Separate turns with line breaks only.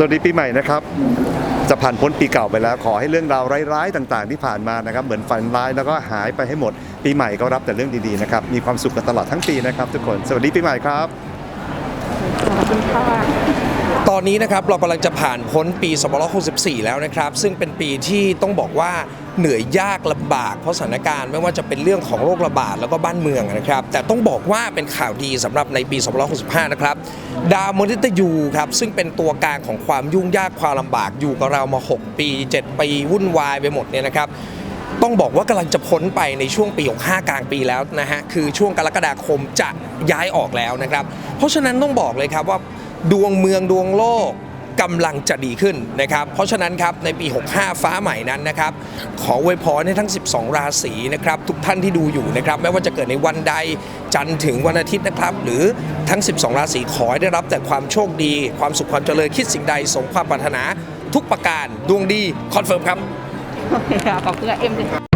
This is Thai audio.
สวัสดีปีใหม่นะครับ จะผ่านพ้นปีเก่าไปแล้ว ขอให้เรื่องราวร้ายๆต่างๆ ที่ผ่านมานะครับ เหมือนฝันร้ายแล้วก็หายไปให้หมด ปีใหม่ก็รับแต่เรื่องดีๆนะครับ มีความสุขกันตลอดทั้งปีนะครับทุกคน สวัสดีปีใหม่ครับ
ขอบ คุณค่ะ
ตอนนี้นะครับเรากำลังจะผ่านพ้นปี2564 แล้วนะครับ ซึ่งเป็นปีที่ต้องบอกว่าเหนื่อยยากลำบากเพราะสถานการณ์ไม่ว่าจะเป็นเรื่องของโรคระบาดแล้วก็บ้านเมืองนะครับ แต่ต้องบอกว่าเป็นข่าวดีสำหรับในปี2565 นะครับ ดาวมฤตยูครับซึ่งเป็นตัวกลางของความยุ่งยากความลำบากอยู่กับเรามา 6 ปี 7 ปี วุ่นวายไปหมดเนี่ยนะครับ ต้องบอกว่ากำลังจะพ้นไปในช่วงปี65กลางปีแล้วนะฮะคือช่วงกรกฎาคมจะย้ายออกแล้วนะครับ เพราะฉะนั้นต้องบอกเลยครับว่าดวงเมืองดวงโลกกำลังจะดีขึ้นนะครับ เพราะฉะนั้นครับในปี 65 ฟ้าใหม่นั้นนะครับขออวยพรให้ทั้ง 12 ราศีนะครับ ทุกท่านที่ดูอยู่นะครับ ไม่ว่าจะเกิดในวันใดจันทร์ถึงวันอาทิตย์นะครับ หรือทั้ง 12 ราศีขอให้ได้รับแต่ความโชคดี ความสุขความเจริญคิดสิ่งใดสมความปรารถนา ทุกประการดวงดีคอนเฟิร์มครับ
โอเคค่ะขอบคุณเอ็มด้วย